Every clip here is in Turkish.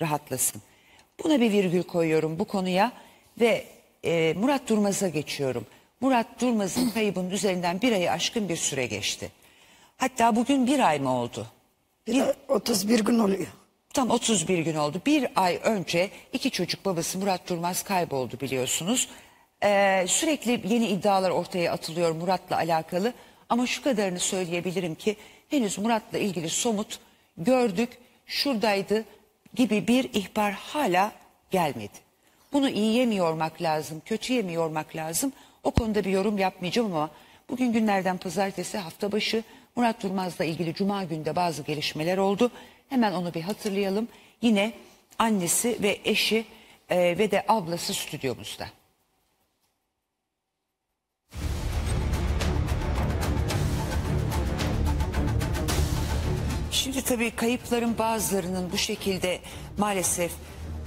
rahatlasın. Buna bir virgül koyuyorum bu konuya ve e, Murat Durmaz'a geçiyorum. Murat Durmaz'ın kaybının üzerinden bir ayı aşkın bir süre geçti. Hatta bugün bir ay mı oldu? Bir de 31 gün oluyor. Tam 31 gün oldu. Bir ay önce iki çocuk babası Murat Durmaz kayboldu biliyorsunuz. Ee, sürekli yeni iddialar ortaya atılıyor Murat'la alakalı. Ama şu kadarını söyleyebilirim ki henüz Murat'la ilgili somut gördük, şuradaydı gibi bir ihbar hala gelmedi. Bunu iyiye mi yormak lazım, kötüye mi yormak lazım? O konuda bir yorum yapmayacağım ama bugün günlerden pazartesi hafta başı Murat Durmaz'la ilgili cuma günde bazı gelişmeler oldu. Hemen onu bir hatırlayalım. Yine annesi ve eşi e, ve de ablası stüdyomuzda. Şimdi tabii kayıpların bazılarının bu şekilde maalesef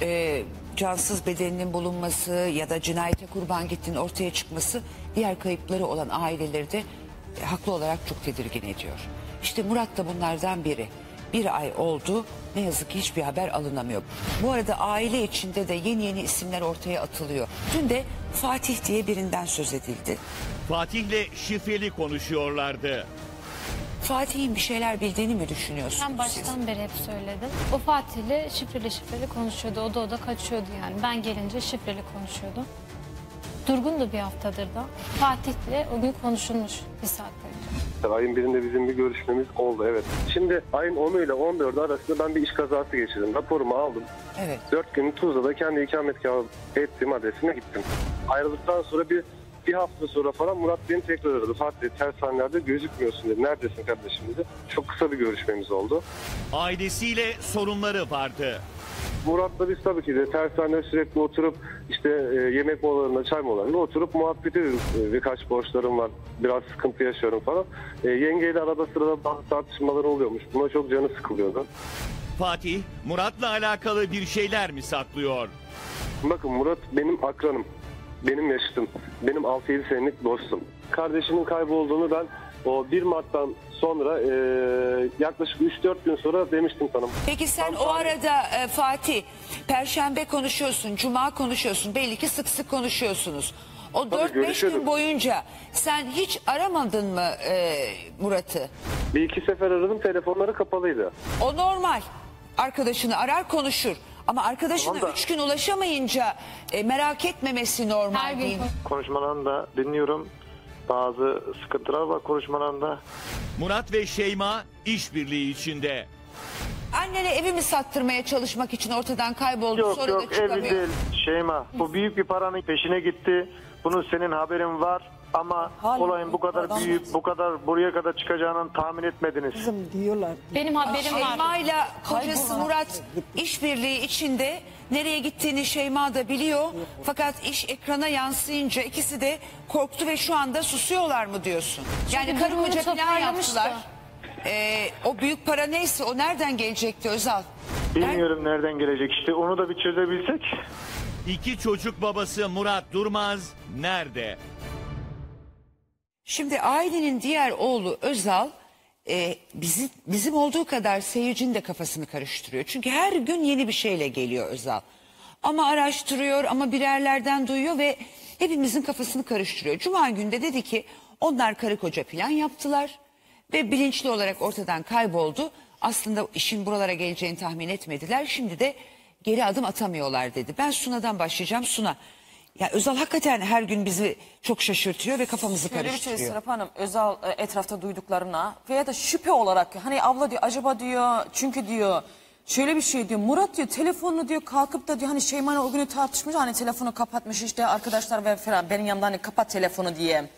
e, cansız bedeninin bulunması ya da cinayete kurban gittiğinin ortaya çıkması diğer kayıpları olan aileleri de e, haklı olarak çok tedirgin ediyor. İşte Murat da bunlardan biri. Bir ay oldu ne yazık ki hiçbir haber alınamıyor. Bu arada aile içinde de yeni yeni isimler ortaya atılıyor. Dün de Fatih diye birinden söz edildi. Fatih'le şifreli konuşuyorlardı. Fatih'in bir şeyler bildiğini mi düşünüyorsunuz Ben siz? baştan beri hep söyledim. O Fatih'le şifreli şifreli konuşuyordu. O da o da kaçıyordu yani. Ben gelince şifreli konuşuyordu. Durgun da bir haftadır da. Fatih'le o gün konuşulmuş bir saat boyunca. Ayın birinde bizim bir görüşmemiz oldu evet. Şimdi ayın 10'u ile 14'ü arasında ben bir iş kazası geçirdim. Raporumu aldım. Evet. 4 gün Tuzla'da kendi ikametgahı ettiğim adresine gittim. Ayrıldıktan sonra bir bir hafta sonra falan Murat beni tekrar aradı. Fatih tersanelerde gözükmüyorsun dedi. Neredesin kardeşim dedi. Çok kısa bir görüşmemiz oldu. Ailesiyle sorunları vardı. Murat'la biz tabii ki de tersanede sürekli oturup işte e, yemek molalarında, çay molalarında oturup muhabbet ediyoruz. E, birkaç borçlarım var, biraz sıkıntı yaşıyorum falan. E, yengeyle arada sırada bazı tartışmalar oluyormuş. Buna çok canı sıkılıyordu. Fatih, Murat'la alakalı bir şeyler mi saklıyor? Bakın Murat benim akranım. Benim yaşıtım. Benim 6-7 senelik dostum. Kardeşimin kaybolduğunu ben o 1 Mart'tan sonra e, yaklaşık 3-4 gün sonra demiştim sana. Peki sen o arada e, Fatih Perşembe konuşuyorsun, Cuma konuşuyorsun. Belli ki sık sık konuşuyorsunuz. O 4-5 görüşüyorduk. gün boyunca sen hiç aramadın mı e, Murat'ı? Bir iki sefer aradım telefonları kapalıydı. O normal. Arkadaşını arar konuşur. Ama arkadaşına Tamam da- 3 gün ulaşamayınca e, merak etmemesi normal Her değil gün mi? Konuşmalarını da dinliyorum. Bazı sıkıntılar var konuşmalarında. Murat ve Şeyma işbirliği içinde. Annene evi mi sattırmaya çalışmak için ortadan kayboldu Yok sonra yok da evi çıkamıyor. değil Şeyma. Bu büyük bir paranın peşine gitti. Bunun senin haberin var. Ama Hayır, olayın bu kadar adam- büyük, bu kadar buraya kadar çıkacağını tahmin etmediniz. Kızım diyorlar. Benim haberim var. Şeyma ile kocası Murat işbirliği içinde nereye gittiğini Şeyma da biliyor. Fakat iş ekrana yansıyınca ikisi de korktu ve şu anda susuyorlar mı diyorsun? Yani karı durumunu koca plan yaptılar. Ee, o büyük para neyse o nereden gelecekti Özal? Bilmiyorum nereden gelecek işte. Onu da bir çözebilsek. İki çocuk babası Murat Durmaz nerede? Şimdi ailenin diğer oğlu Özal e, bizi, bizim olduğu kadar seyircinin de kafasını karıştırıyor. Çünkü her gün yeni bir şeyle geliyor Özal. Ama araştırıyor ama birerlerden duyuyor ve hepimizin kafasını karıştırıyor. Cuma günde dedi ki onlar karı koca plan yaptılar ve bilinçli olarak ortadan kayboldu. Aslında işin buralara geleceğini tahmin etmediler. Şimdi de geri adım atamıyorlar dedi. Ben Suna'dan başlayacağım. Suna. Ya Özal hakikaten her gün bizi çok şaşırtıyor ve kafamızı Şöyle bir şey karıştırıyor. Serap Hanım özel e, etrafta duyduklarına veya da şüphe olarak hani abla diyor acaba diyor çünkü diyor şöyle bir şey diyor Murat diyor telefonunu diyor kalkıp da diyor hani Şeyma'yla o günü tartışmış hani telefonu kapatmış işte arkadaşlar ve falan benim yanımda hani kapat telefonu diye.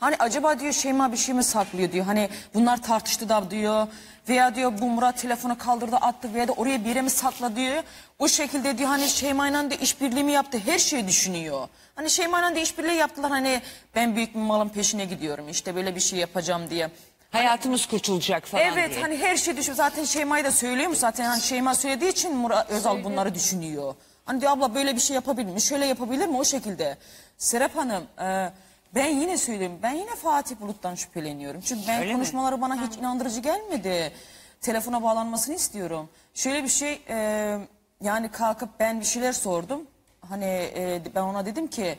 Hani acaba diyor Şeyma bir şey mi saklıyor diyor hani bunlar tartıştı da diyor veya diyor bu Murat telefonu kaldırdı attı veya da oraya bir yere mi sakla diyor. O şekilde diyor hani Şeyma'yla da işbirliği mi yaptı her şeyi düşünüyor. Hani Şeyma'yla da işbirliği yaptılar hani ben büyük bir malın peşine gidiyorum işte böyle bir şey yapacağım diye. Hayatımız kurtulacak falan Evet diye. hani her şey düşüyor. Zaten Şeyma'yı da söylüyormuş zaten. Hani Şeyma söylediği için Murat Özal bunları düşünüyor. Hani diyor abla böyle bir şey yapabilir mi? Şöyle yapabilir mi? O şekilde. Serap Hanım e, ben yine söyleyeyim. Ben yine Fatih Bulut'tan şüpheleniyorum. Çünkü ben Öyle mi? konuşmaları bana hiç inandırıcı gelmedi. Telefona bağlanmasını istiyorum. Şöyle bir şey e, yani kalkıp ben bir şeyler sordum. Hani e, ben ona dedim ki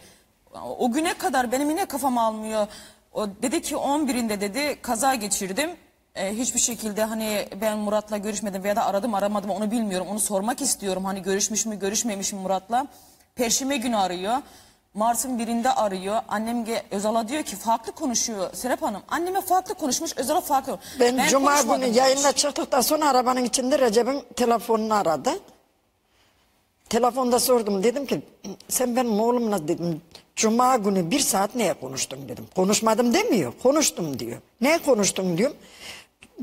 o güne kadar benim yine kafam almıyor. O dedi ki 11'inde dedi kaza geçirdim. E, hiçbir şekilde hani ben Murat'la görüşmedim veya da aradım aramadım onu bilmiyorum. Onu sormak istiyorum. Hani görüşmüş mü görüşmemiş mi Murat'la. Perşembe günü arıyor. Mart'ın birinde arıyor. Annem ge- Özal'a diyor ki farklı konuşuyor Serap Hanım. Anneme farklı konuşmuş Özal'a farklı. Ben, cuma konuşmadım günü demiş. yayına çıktıktan sonra arabanın içinde Recep'in telefonunu aradı. Telefonda sordum dedim ki sen benim oğlumla dedim cuma günü bir saat neye konuştun dedim. Konuşmadım demiyor konuştum diyor. Ne konuştun diyorum.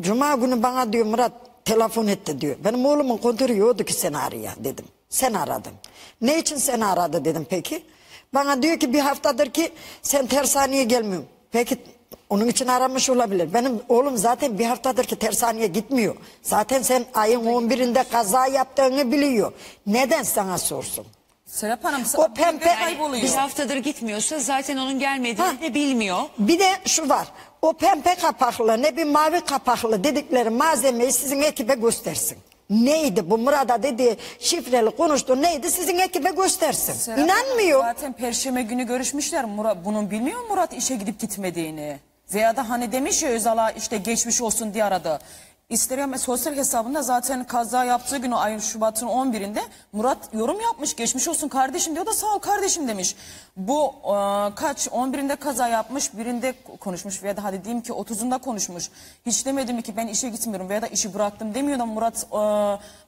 Cuma günü bana diyor Murat telefon etti diyor. Benim oğlumun kontörü yoktu ki seni araya dedim. Sen aradın. Ne için seni aradı dedim peki. Bana diyor ki bir haftadır ki sen tersaneye gelmiyorsun. Peki onun için aramış olabilir. Benim oğlum zaten bir haftadır ki tersaneye gitmiyor. Zaten sen ayın 11'inde kaza yaptığını biliyor. Neden sana sorsun? Serap Hanım O pembe- pembe kayboluyor. Bir haftadır gitmiyorsa zaten onun gelmediğini Ha. de bilmiyor. Bir de şu var. O pembe kapaklı ne bir mavi kapaklı dedikleri malzemeyi sizin ekibe göstersin. Neydi bu Murat'a dediği şifreli konuştu neydi sizin ekibe göstersin. Serap Hanım, İnanmıyor. Zaten perşembe günü görüşmüşler. Murat, bunun bilmiyor mu Murat işe gidip gitmediğini? Veya da hani demiş ya Özal'a işte geçmiş olsun diye aradı. Instagram sosyal hesabında zaten kaza yaptığı gün o ayın Şubat'ın 11'inde Murat yorum yapmış. Geçmiş olsun kardeşim diyor da sağ ol kardeşim demiş. Bu e, kaç 11'inde kaza yapmış birinde konuşmuş veya da hadi diyeyim ki 30'unda konuşmuş. Hiç demedim ki ben işe gitmiyorum veya da işi bıraktım demiyor da Murat e,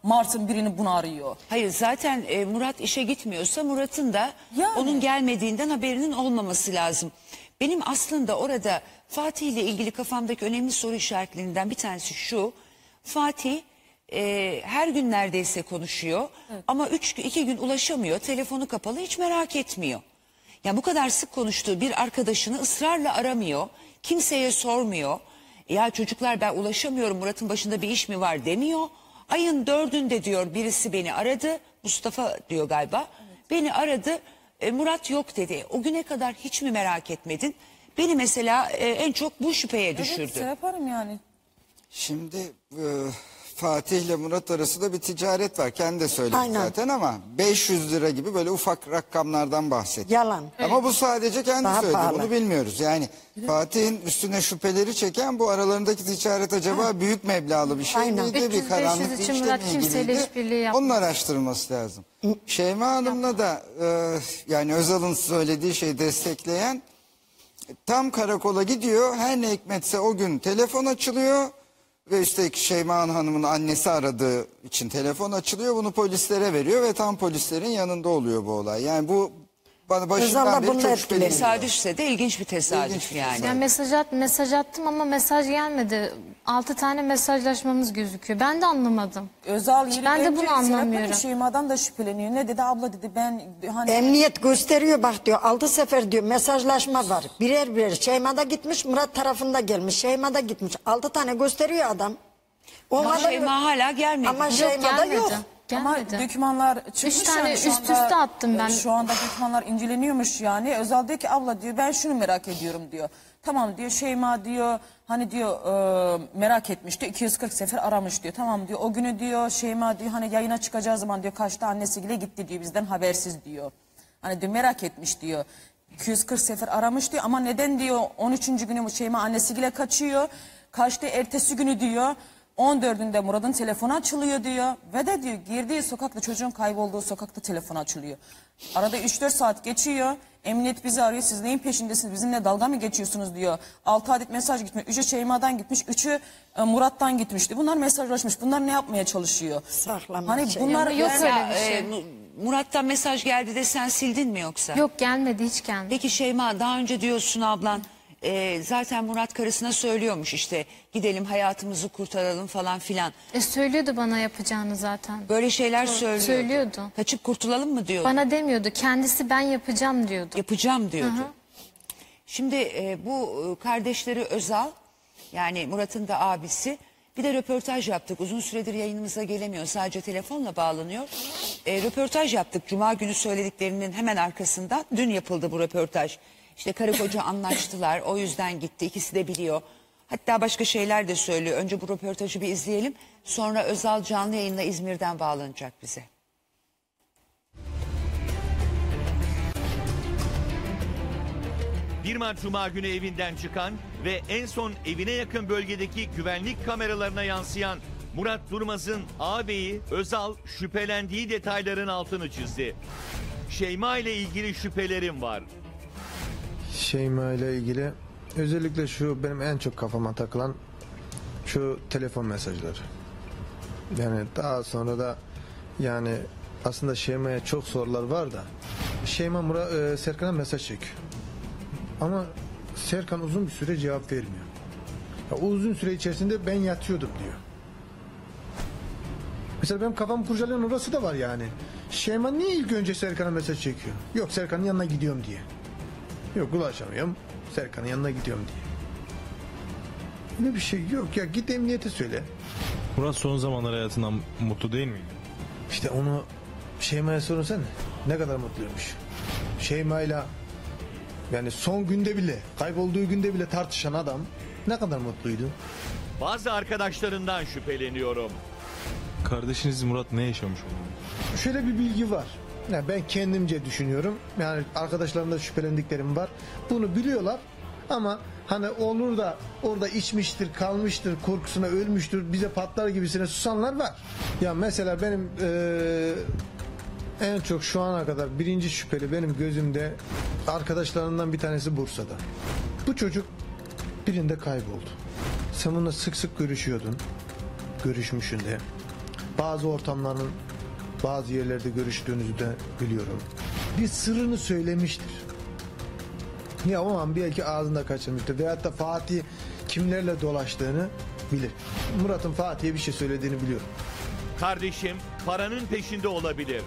Mart'ın birini bunu arıyor. Hayır zaten e, Murat işe gitmiyorsa Murat'ın da Yani. onun gelmediğinden haberinin olmaması lazım. Benim aslında orada Fatih ile ilgili kafamdaki önemli soru işaretlerinden bir tanesi şu. Fatih e, her gün neredeyse konuşuyor ama üç, iki gün ulaşamıyor. Telefonu kapalı hiç merak etmiyor. Ya bu kadar sık konuştuğu bir arkadaşını ısrarla aramıyor. Kimseye sormuyor. Ya çocuklar ben ulaşamıyorum Murat'ın başında bir iş mi var demiyor. Ayın dördünde diyor birisi beni aradı. Mustafa diyor galiba. Beni aradı. E, Murat yok dedi. O güne kadar hiç mi merak etmedin? Beni mesela e, en çok bu şüpheye düşürdü. Evet yaparım yani. Şimdi e, Fatih ile Murat arasında bir ticaret var. Kendi de söyledi Aynen. zaten ama 500 lira gibi böyle ufak rakamlardan bahsetti. Yalan. Ama bu sadece kendi Daha söyledi. pahalı. Bunu bilmiyoruz. Yani Fatih'in üstüne şüpheleri çeken bu aralarındaki ticaret acaba büyük meblağlı bir şey Aynen. miydi? 300-500 Bir karanlık bir için işle Murat mi kimseyle ilgiliydi? işbirliği yapmaz. Onun araştırılması lazım. Şeyma Hanım'la da e, yani Özal'ın söylediği şeyi destekleyen tam karakola gidiyor. Her ne hikmetse o gün telefon açılıyor. Ve işte Şeyma Hanım'ın annesi aradığı için telefon açılıyor. Bunu polislere veriyor ve tam polislerin yanında oluyor bu olay. Yani bu bana başından beri bunda çok etkili. şüpheli. geliyor. Tesadüfse de ilginç bir tesadüf İlginç bir yani. Yani mesaj, at, mesaj attım ama mesaj gelmedi. 6 tane mesajlaşmamız gözüküyor. Ben de anlamadım. Özal yeri Ben de bunu anlamıyorum. Şeyma'dan da şüpheleniyor. Ne dedi abla dedi ben hani Emniyet gösteriyor bak diyor. Altı sefer diyor mesajlaşma var. Birer birer. Şeyma'da gitmiş Murat tarafında gelmiş. Şeyma'da gitmiş. Altı tane gösteriyor adam. Ama Şeyma hala gelmedi. Ama Yok Şeyma'da gelmedi. yok. Ama Gelmedi. dokümanlar çıkmış Üç tane yani şu üst anda- üste attım ben. Şu anda dokümanlar inceleniyormuş yani. Özal diyor ki abla diyor ben şunu merak ediyorum diyor. Tamam diyor Şeyma diyor hani diyor e, merak etmiş diyor 240 sefer aramış diyor. Tamam diyor o günü diyor Şeyma diyor hani yayına çıkacağı zaman diyor kaçta annesiyle gitti diyor bizden habersiz diyor. Hani diyor merak etmiş diyor. 240 sefer aramış diyor ama neden diyor 13. günü Şeyma annesiyle kaçıyor. Kaçtı ertesi günü diyor 14'ünde Murat'ın telefonu açılıyor diyor. Ve de diyor girdiği sokakta çocuğun kaybolduğu sokakta telefon açılıyor. Arada 3-4 saat geçiyor. Emniyet bizi arıyor. Siz neyin peşindesiniz? Bizimle dalga mı geçiyorsunuz diyor. 6 adet mesaj gitmiş. 3'ü Şeyma'dan gitmiş. 3'ü e, Murat'tan gitmişti. Bunlar mesajlaşmış. Bunlar ne yapmaya çalışıyor? Saklama Hani şey. bunlar Yok öyle bir şey. e, Mu- Murat'tan mesaj geldi de sen sildin mi yoksa? Yok gelmedi hiç gelmedi. Peki Şeyma daha önce diyorsun ablan e, zaten Murat karısına söylüyormuş işte gidelim hayatımızı kurtaralım falan filan. E söylüyordu bana yapacağını zaten. Böyle şeyler söylüyordu. söylüyordu. Kaçıp kurtulalım mı diyordu. Bana demiyordu. Kendisi ben yapacağım diyordu. Yapacağım diyordu. Şimdi e, bu e, kardeşleri Özal yani Murat'ın da abisi bir de röportaj yaptık. Uzun süredir yayınımıza gelemiyor. Sadece telefonla bağlanıyor. E, röportaj yaptık. Cuma günü söylediklerinin hemen arkasından. Dün yapıldı bu röportaj. İşte karı koca anlaştılar o yüzden gitti ikisi de biliyor. Hatta başka şeyler de söylüyor. Önce bu röportajı bir izleyelim. Sonra Özal canlı yayınla İzmir'den bağlanacak bize. Bir Mart Cuma günü evinden çıkan ve en son evine yakın bölgedeki güvenlik kameralarına yansıyan Murat Durmaz'ın ağabeyi Özal şüphelendiği detayların altını çizdi. Şeyma ile ilgili şüphelerim var. Şeyma ile ilgili özellikle şu benim en çok kafama takılan şu telefon mesajları. Yani daha sonra da yani aslında Şeyma'ya çok sorular var da Şeyma Murat, e, Serkan'a mesaj çekiyor. Ama Serkan uzun bir süre cevap vermiyor. Ya, o uzun süre içerisinde ben yatıyordum diyor. Mesela benim kafam kurcalayan orası da var yani. Şeyma niye ilk önce Serkan'a mesaj çekiyor? Yok Serkan'ın yanına gidiyorum diye. Yok ulaşamıyorum. Serkan'ın yanına gidiyorum diye. Öyle bir şey yok ya git emniyete söyle. Murat son zamanlar hayatından mutlu değil miydi? İşte onu Şeyma'ya sorun Ne kadar mutluymuş. Şeyma'yla yani son günde bile kaybolduğu günde bile tartışan adam ne kadar mutluydu. Bazı arkadaşlarından şüpheleniyorum. Kardeşiniz Murat ne yaşamış olmalı? Şöyle bir bilgi var. Yani ben kendimce düşünüyorum. Yani arkadaşlarımda şüphelendiklerim var. Bunu biliyorlar ama hani olur da orada içmiştir, kalmıştır, korkusuna ölmüştür, bize patlar gibisine susanlar var. Ya mesela benim eee, en çok şu ana kadar birinci şüpheli benim gözümde arkadaşlarımdan bir tanesi Bursa'da. Bu çocuk birinde kayboldu. Sen bununla sık sık görüşüyordun. Görüşmüşsün de. Bazı ortamların bazı yerlerde görüştüğünüzü de biliyorum. Bir sırrını söylemiştir. Ya o an belki ağzında kaçırmıştır. Veyahut da Fatih kimlerle dolaştığını bilir. Murat'ın Fatih'e bir şey söylediğini biliyorum. Kardeşim paranın peşinde olabilir.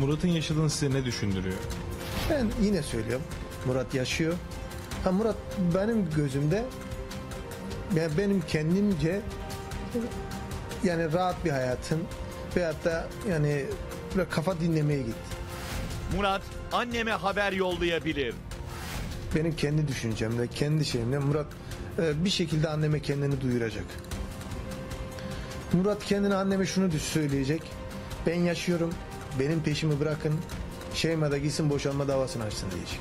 Murat'ın yaşadığını size ne düşündürüyor? Ben yine söylüyorum. Murat yaşıyor. Ha Murat benim gözümde yani benim kendimce yani rahat bir hayatın veyahut da yani böyle kafa dinlemeye gitti. Murat anneme haber yollayabilir. Benim kendi düşüncemle, kendi şeyimle Murat e, bir şekilde anneme kendini duyuracak. Murat kendine anneme şunu söyleyecek. Ben yaşıyorum, benim peşimi bırakın. Şeyma da gitsin boşanma davasını açsın diyecek.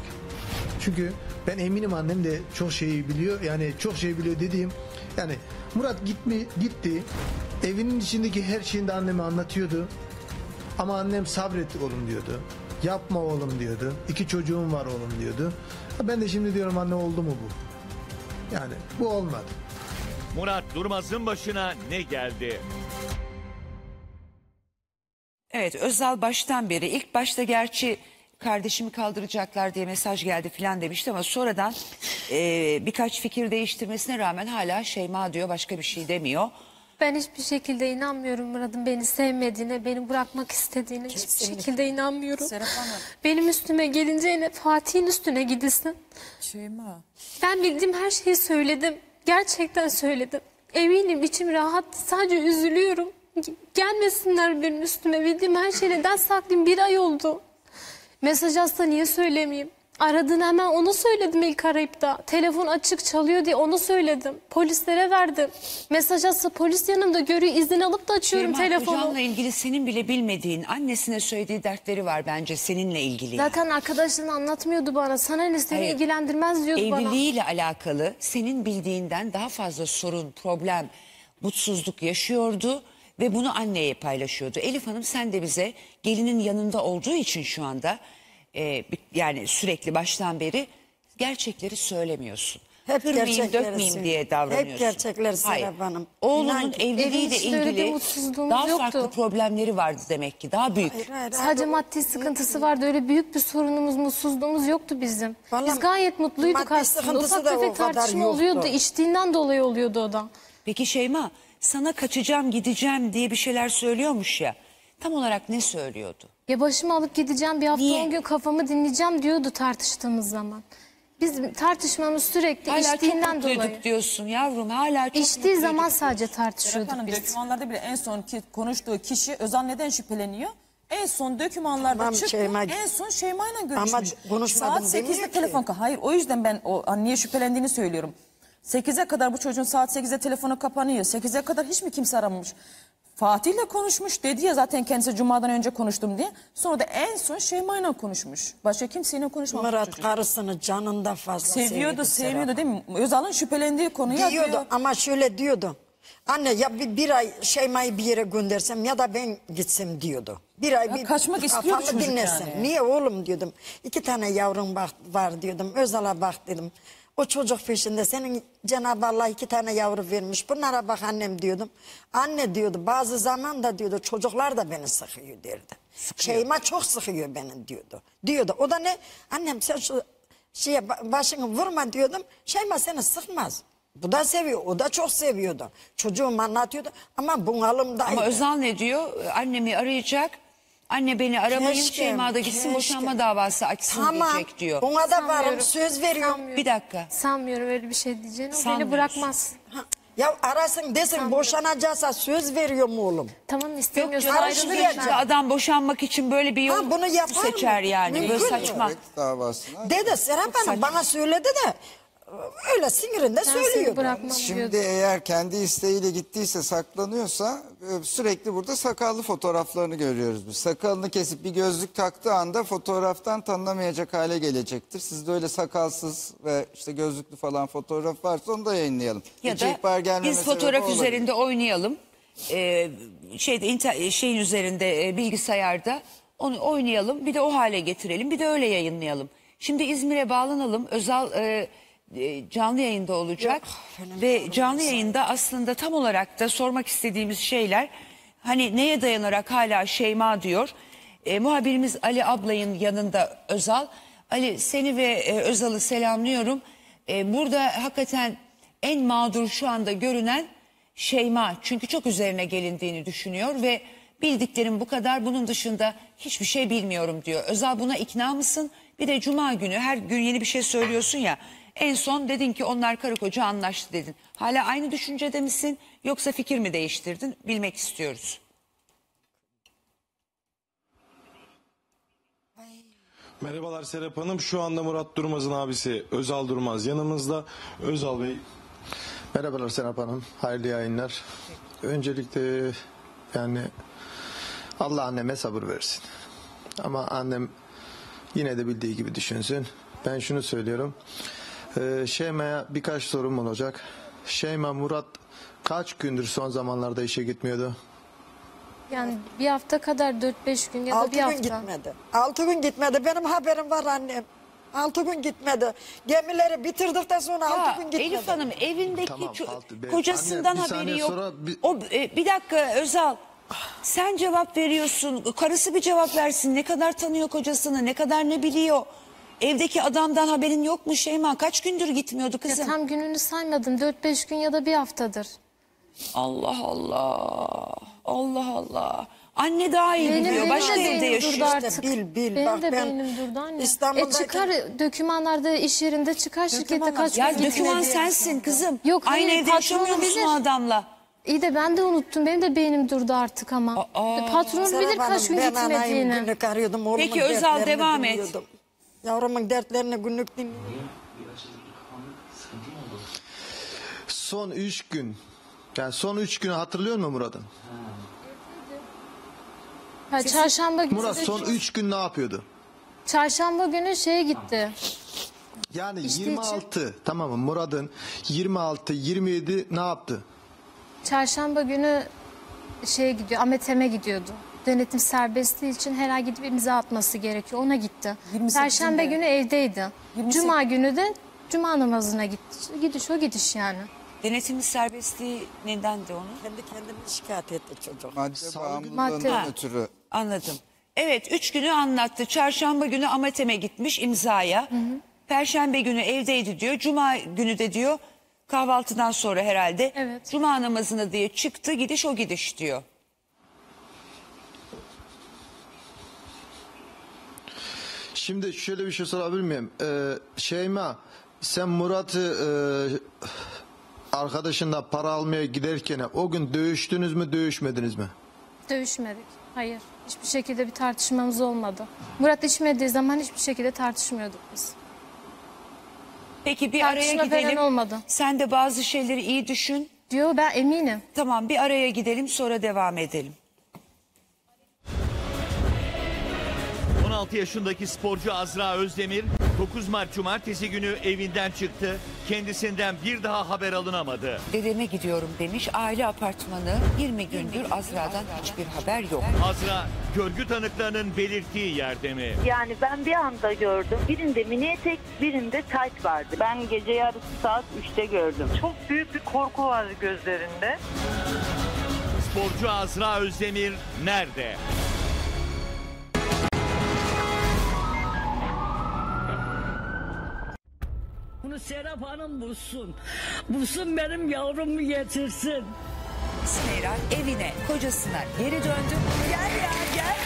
Çünkü ben eminim annem de çok şeyi biliyor. Yani çok şey biliyor dediğim yani Murat gitmi gitti. Evinin içindeki her şeyini de anneme anlatıyordu. Ama annem sabret oğlum diyordu. Yapma oğlum diyordu. İki çocuğum var oğlum diyordu. Ben de şimdi diyorum anne oldu mu bu? Yani bu olmadı. Murat Durmaz'ın başına ne geldi? Evet Özal baştan beri ilk başta gerçi kardeşimi kaldıracaklar diye mesaj geldi filan demişti ama sonradan e, birkaç fikir değiştirmesine rağmen hala Şeyma diyor başka bir şey demiyor. Ben hiçbir şekilde inanmıyorum Murat'ın beni sevmediğine, beni bırakmak istediğine hiçbir şekilde inanmıyorum. Serap Hanım. Benim üstüme gelince yine Fatih'in üstüne gidilsin. Şeyma. Ben bildiğim her şeyi söyledim. Gerçekten söyledim. Eminim içim rahat. Sadece üzülüyorum. Gelmesinler benim üstüme. Bildiğim her şeyi neden saklayayım? Bir ay oldu. Mesaj atsa niye söylemeyeyim? Aradığını hemen ona söyledim ilk arayıp da. Telefon açık çalıyor diye ona söyledim. Polislere verdim. Mesaj atsa polis yanımda görüyor. izin alıp da açıyorum Şeyma telefonu. kocanla ilgili senin bile bilmediğin annesine söylediği dertleri var bence seninle ilgili. Zaten arkadaşlarını anlatmıyordu bana. Sana ne seni Hayır. ilgilendirmez diyordu bana. Evliliğiyle alakalı senin bildiğinden daha fazla sorun, problem, mutsuzluk yaşıyordu ve bunu anneye paylaşıyordu. Elif Hanım sen de bize gelinin yanında olduğu için şu anda e, yani sürekli baştan beri gerçekleri söylemiyorsun. Hep Kırmayayım, dökmeyeyim diye davranıyorsun. Hep gerçekleri Hayır. Serap Hanım. Oğlunun evliliğiyle ilgili daha yoktu. farklı problemleri vardı demek ki. Daha büyük. Hayır, hayır, Sadece hayır. maddi sıkıntısı vardı. Öyle büyük bir sorunumuz, mutsuzluğumuz yoktu bizim. Vallahi Biz gayet mutluyduk maddi aslında. sıkıntısı Ufak tefek tartışma yoktu. oluyordu. İçtiğinden dolayı oluyordu o da. Peki Şeyma sana kaçacağım gideceğim diye bir şeyler söylüyormuş ya. Tam olarak ne söylüyordu? Ya başımı alıp gideceğim bir hafta Niye? on gün kafamı dinleyeceğim diyordu tartıştığımız zaman. Biz tartışmamız sürekli Hala çok içtiğinden mutluyduk dolayı. diyorsun yavrum hala çok İçtiği mutluyduk zaman diyorsun. sadece Serap tartışıyorduk Hanım biz. dokümanlarda bile en son ki konuştuğu kişi Özal neden şüpheleniyor? En son dokümanlarda Tamam, çıktı. Şeyma- En son Şeyma ile görüşmüş. Ama konuşmadım Saat demiyor 8'de ki. telefon. Hayır o yüzden ben o anneye şüphelendiğini söylüyorum. 8'e kadar bu çocuğun saat 8'de telefonu kapanıyor. 8'e kadar hiç mi kimse aramamış? Fatih'le konuşmuş dedi ya zaten kendisi Cuma'dan önce konuştum diye. Sonra da en son Şeyma'yla konuşmuş. Başka kimseyle konuşmamış Murat çocuk. karısını canından fazla Seviyordu, sevmiyordu değil mi? Özal'ın şüphelendiği konuya Diyordu diyor. ama şöyle diyordu. Anne ya bir, bir ay Şeyma'yı bir yere göndersem ya da ben gitsem diyordu. Bir ay Ya bir kaçmak istiyordu kafamı çocuk dinlesin. yani. Niye oğlum diyordum. İki tane yavrum bak, var diyordum. Özal'a bak dedim. O çocuk peşinde senin Cenab-ı Allah iki tane yavru vermiş. Bunlara bak annem diyordum. Anne diyordu bazı zaman da diyordu çocuklar da beni sıkıyor derdi. Şeyma çok sıkıyor beni diyordu. Diyordu. O da ne? Annem sen şu şeye ba- başını vurma diyordum. Şeyma seni sıkmaz. Bu da seviyor. O da çok seviyordu. Çocuğum anlatıyordu ama bunalımdaydı. Ama Özal ne diyor? Annemi arayacak. Anne beni aramayın Keşke, Şeyma da gitsin keşke. boşanma davası açsın Tamam. diyecek diyor. Ona da varım Sanmıyorum. söz veriyorum. Sanmıyorum. Bir dakika. Sanmıyorum öyle bir şey diyeceğini. O Sanmıyorsun. beni bırakmaz. Ha, Ya arasın desin boşanacaksa söz veriyorum oğlum. Tamam Yok istemiyorsan canım ayrılırım şimdi ben. adam boşanmak için böyle bir yol Ha, bunu yapar mı? seçer yani. Mümkün Böyle mü? saçma. Evet davasına. Dede Serap Hanım bana söyledi de öyle sinirinde bırakmam Şimdi diyordu. eğer kendi isteğiyle gittiyse saklanıyorsa e, sürekli burada sakallı fotoğraflarını görüyoruz biz. Sakalını kesip bir gözlük taktığı anda fotoğraftan tanınamayacak hale gelecektir. Sizde öyle sakalsız ve işte gözlüklü falan fotoğraf varsa onu da yayınlayalım. Ya Hiç da biz fotoğraf üzerinde oynayalım. Ee, şeyde inter- şeyin üzerinde e, bilgisayarda onu oynayalım. Bir de o hale getirelim. Bir de öyle yayınlayalım. Şimdi İzmir'e bağlanalım. Özal e, e, canlı yayında olacak. Ve canlı yayında aslında tam olarak da sormak istediğimiz şeyler hani neye dayanarak hala Şeyma diyor. E, muhabirimiz Ali ablayın yanında Özal. Ali seni ve e, Özal'ı selamlıyorum. E, burada hakikaten en mağdur şu anda görünen Şeyma. Çünkü çok üzerine gelindiğini düşünüyor ve bildiklerim bu kadar bunun dışında hiçbir şey bilmiyorum diyor. Özal buna ikna mısın? Bir de cuma günü her gün yeni bir şey söylüyorsun ya. En son dedin ki onlar karı koca anlaştı dedin. Hala aynı düşüncede misin yoksa fikir mi değiştirdin? Bilmek istiyoruz. Merhabalar Serap Hanım. Şu anda Murat Durmaz'ın abisi Özal Durmaz yanımızda. Özal Bey Merhabalar Serap Hanım. Hayırlı yayınlar. Öncelikle yani Allah anneme sabır versin. Ama annem yine de bildiği gibi düşünsün. Ben şunu söylüyorum. Ee, Şeyma'ya birkaç sorum olacak. Şeyma Murat kaç gündür son zamanlarda işe gitmiyordu? Yani bir hafta kadar 4-5 gün ya da Altı bir gün hafta. gitmedi. Altı gün gitmedi. Benim haberim var annem. Altı gün gitmedi. Gemileri bitirdikten sonra Ya, altı gün gitmedi. Elif Hanım evindeki Tamam, ço- altı- be- kocasından Anne, bir haberi saniye yok. sonra bir- O e, bir dakika Özal. Sen cevap veriyorsun. Karısı bir cevap versin. Ne kadar tanıyor kocasını, ne kadar ne biliyor. Evdeki adamdan haberin yok mu Şeyma? Kaç gündür gitmiyordu Ya kızım? tam gününü saymadım. 4-5 gün ya da bir haftadır. Allah Allah. Allah Allah. Anne daha iyi Benim, biliyor. Başka de evde beynim yaşıyor. durdu İşte artık. bil, bil. Benim Bak de ben beynim durdu anne. E İstanbul'dayken- çıkar dökümanlarda iş yerinde çıkar şirkette kaç Ya gün döküman gitmedi. sensin kızım. Yok, Aynı hayır, evde patronu yaşamıyor musun adamla? İyi de ben de unuttum. Benim de beynim durdu artık ama. E, Patron Serap bilir Hanım, kaç gün ben anayım gitmediğini. günlük arıyordum. Oğlumun Peki, Özal, dertlerini devam et. dinliyordum. Yavrumun dertlerini günlük. Son üç gün. Yani son üç günü hatırlıyor musun Murat'ın? Ha, çarşamba günü. Murat son üç gün ne yapıyordu? Çarşamba günü şeye gitti. Yani İşte 26 tamam mı Murat'ın 26 27 ne yaptı? Çarşamba günü şeye gidiyor. Ametem'e gidiyordu. Denetim serbestliği için her ay gidip imza atması gerekiyor. Ona gitti. 28'inde. Perşembe günü evdeydi. 28 Cuma günü de cuma namazına gitti. Gidiş o gidiş yani. Denetim serbestliği nedendi onun? Kendi kendini şikayet etti çocuk. Madde bağımlılığından ötürü. Anladım. Evet üç günü anlattı. Çarşamba günü Amatem'e gitmiş imzaya. Perşembe günü evdeydi diyor. Cuma günü de diyor kahvaltıdan sonra herhalde. Evet. Cuma namazına diye çıktı gidiş o gidiş diyor. Şimdi şöyle bir şey sorabilir miyim? Ee, Şeyma sen Murat'ı e, arkadaşından para almaya giderken o gün dövüştünüz mü dövüşmediniz mi? Dövüşmedik. Hayır. Hiçbir şekilde bir tartışmamız olmadı. Murat içmediği zaman hiçbir şekilde tartışmıyorduk biz. Peki bir araya Tartışma falan gidelim. olmadı. Sen de bazı şeyleri iyi düşün. Diyor ben eminim. Tamam bir araya gidelim sonra devam edelim. 16 yaşındaki sporcu Azra Özdemir 9 Mart Cumartesi günü evinden çıktı. Kendisinden bir daha haber alınamadı. Dedeme gidiyorum demiş. Aile apartmanı 20 gündür Azra'dan hiçbir haber yok. Azra görgü tanıklarının belirttiği yerde mi? Yani ben bir anda gördüm. Birinde mini etek, birinde tayt vardı. Ben gece yarısı saat 3'te gördüm. Çok büyük bir korku var gözlerinde. Sporcu Azra Özdemir nerede? Hanım bulsun. Bulsun benim yavrumu getirsin. Seyran evine, kocasına geri döndü. Gel ya gel.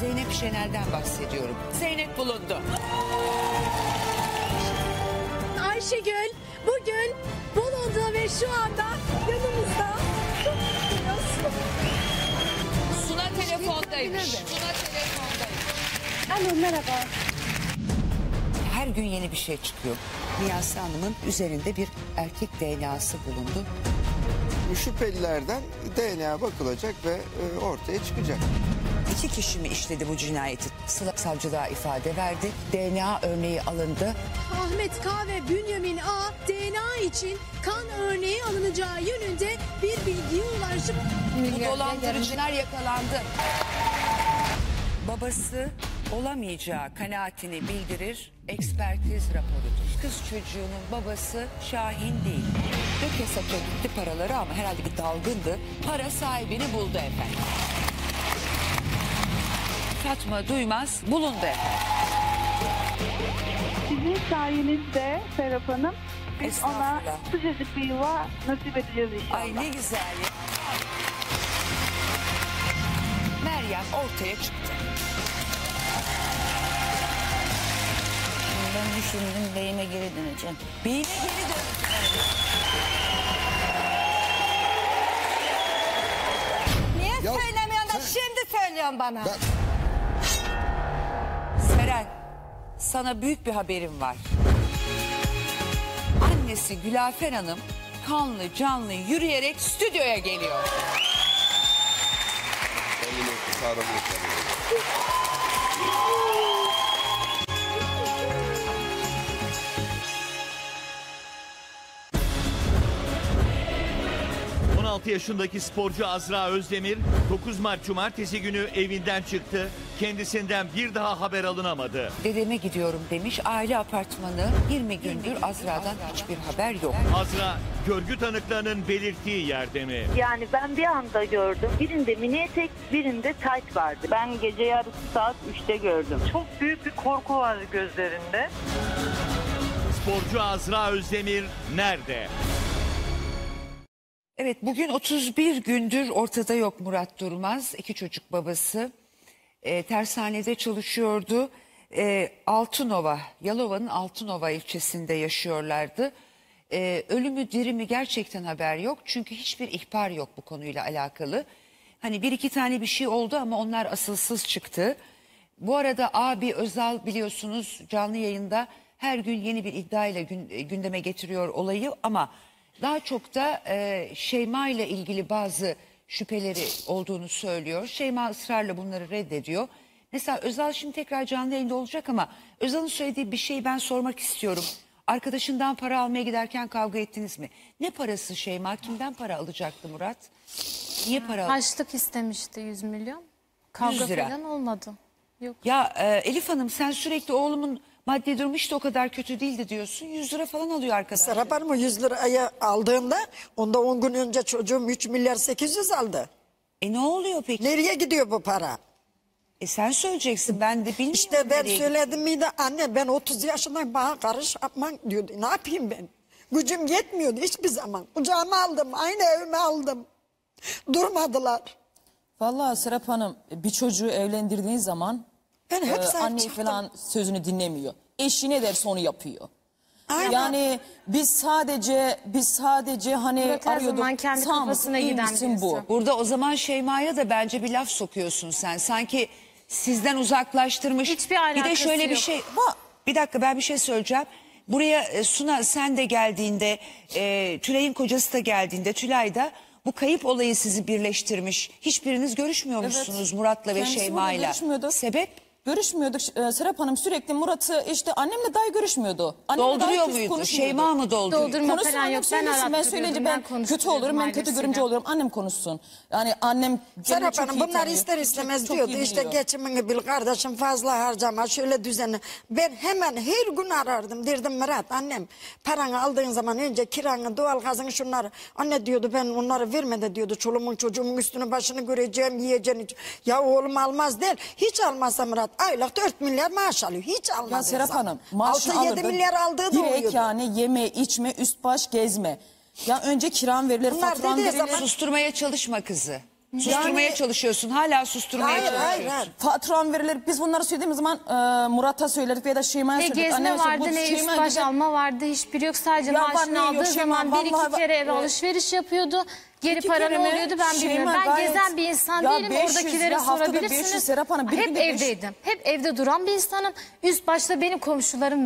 Zeynep Şener'den bahsediyorum. Zeynep bulundu. Ayşegül bugün bulundu ve şu anda yanımızda. Suna telefondaymış. Suna telefondaymış. Alo merhaba. Her gün yeni bir şey çıkıyor. Miyase Hanım'ın üzerinde bir erkek DNA'sı bulundu. Şüphelilerden DNA bakılacak ve e, ortaya çıkacak. İki kişi mi işledi bu cinayeti? Sıla savcılığa ifade verdi. DNA örneği alındı. Ahmet K ve Bünyamin A DNA için kan örneği alınacağı yönünde bir bilgiye ulaşıp Bu dolandırıcılar yakalandı. Babası olamayacağı kanaatini bildirir, ekspertiz raporudur. Kız çocuğunun babası Şahin değil. Döke saça gitti paraları ama herhalde bir dalgındı. Para sahibini buldu efendim. Fatma Duymaz bulundu efendim. Sizin sayenizde Serap Hanım biz ona Estağfurullah. sıcacık bir yuva nasip edeceğiz inşallah. Ay ne güzel ya. Meryem ortaya çıktı. Ben düşündüm beyime geri döneceğim. Beyine geri dön. niye söylemiyorsun da şimdi söylüyorsun bana? Seren, sana büyük bir haberim var. Annesi Gülafer Hanım kanlı canlı yürüyerek stüdyoya geliyor. 16 yaşındaki sporcu Azra Özdemir 9 Mart Cumartesi günü evinden çıktı. Kendisinden bir daha haber alınamadı. Dedeme gidiyorum demiş. Aile apartmanı 20 gündür Azra'dan hiçbir haber yok. Azra görgü tanıklarının belirttiği yerde mi? Yani ben bir anda gördüm. Birinde mini etek, birinde tayt vardı. Ben gece yarısı saat 3'te gördüm. Çok büyük bir korku var gözlerinde. Sporcu Azra Özdemir nerede? Evet bugün 31 gündür ortada yok Murat Durmaz. İki çocuk babası. E, tersanede çalışıyordu. E, Altınova, Yalova'nın Altınova ilçesinde yaşıyorlardı. E, ölümü dirimi gerçekten haber yok. Çünkü hiçbir ihbar yok bu konuyla alakalı. Hani bir iki tane bir şey oldu ama onlar asılsız çıktı. Bu arada abi Özal biliyorsunuz canlı yayında her gün yeni bir iddiayla e, gündeme getiriyor olayı ama daha çok da e, Şeyma ile ilgili bazı şüpheleri olduğunu söylüyor. Şeyma ısrarla bunları reddediyor. Mesela Özal şimdi tekrar canlı yayında olacak ama Özal'ın söylediği bir şeyi ben sormak istiyorum. Arkadaşından para almaya giderken kavga ettiniz mi? Ne parası Şeyma? Kimden para alacaktı Murat? Niye para alacaktı? Harçlık istemişti 100 milyon. Kavga 100 lira. falan olmadı. Yok. Ya e, Elif Hanım sen sürekli oğlumun maddi durumu hiç de o kadar kötü değildi diyorsun. 100 lira falan alıyor arkadaş. Serap Hanım o 100 liraya aldığında onda 10 gün önce çocuğum 3 milyar 800 aldı. E ne oluyor peki? Nereye gidiyor bu para? E sen söyleyeceksin ben de bilmiyorum. İşte ben nereye söyledim miydi anne ben 30 yaşındayım bana karış yapman diyordu. Ne yapayım ben? Gücüm yetmiyordu hiçbir zaman. Kucağıma aldım aynı evime aldım. Durmadılar. Vallahi Serap Hanım bir çocuğu evlendirdiğin zaman Ben hep e, sahip anne çıktım. falan sözünü dinlemiyor. Eşi ne derse onu yapıyor. Aynen. Yani biz sadece biz sadece hani Murat arıyorduk. zaman kendi "Sağ kafasına giden misin birisi." bu. Burada o zaman Şeyma'ya da bence bir laf sokuyorsun sen. Sanki sizden uzaklaştırmış. Hiçbir Bir de alakası şöyle bir yok. şey. Ha, Bir dakika ben bir şey söyleyeceğim. Buraya e, Suna sen de geldiğinde, e, Tülay'ın kocası da geldiğinde, Tülay da bu kayıp olayı sizi birleştirmiş. Hiçbiriniz görüşmüyormuşsunuz Murat'la ve Şeyma'yla. Sebep? Görüşmüyorduk. Ee, Serap Hanım sürekli Murat'ı işte annemle dahi görüşmüyordu. Annemle Dolduruyor dahi küs muydu? konuşmuyordu. Şeyma mı dolduruyor? Doldurma Konuşsun falan annem yok. Ben söylesin. Ben arattırıyordum, söyleyince ben ben kötü konuşturuyordum olurum. Ben kötü ailesiyle. görünce olurum. Annem konuşsun. Yani annem Serap çok Hanım iyi bunlar tanıyor. ister istemez çok diyordu iyi işte biliyor. geçimini bil kardeşim fazla harcama şöyle düzenli. Ben hemen her gün arardım derdim Murat annem paranı aldığın zaman önce kiranı doğal gazını şunları. Anne diyordu ben onları verme de diyordu çoluğumun çocuğumun üstünü başını göreceğim yiyeceğim. iç- Ya oğlum almaz değil hiç almazsa Murat aylık 4 milyar maaş alıyor hiç almaz. Ya Serap insan. Hanım 6-7 alırdı. milyar aldığı da Direkt oluyordu. yani yeme, içme, üst baş gezme. Ya önce kiran verilir, Bunlar faturan dediği verilir. zaman- Susturmaya çalışma kızı. Susturmaya çalışıyorsun. Hala susturmaya Hayır çalışıyorsun. hayır hayır. Faturan verilir. Biz bunları söylediğimiz zaman e, Murat'a söyledik veya da Şeyma'ya Ne söyledik. gezme Anneme söyledik. vardı Bu ne üst Şeyma baş güzel- alma vardı hiçbiri yok sadece Ya maaşını ne yok, aldığı Şeyma, zaman bir iki kere eve alışveriş yapıyordu. Geri İki para kere ne mi? oluyordu ben Şeyma bilmiyorum. Ben gayet- gezen bir insan Ya değilim 500 oradakileri ya haftada sorabilirsiniz. 500 Serap Hanım, bir Hep günde beş- evdeydim. Hep evde duran bir insanım. Üst başta benim komşularım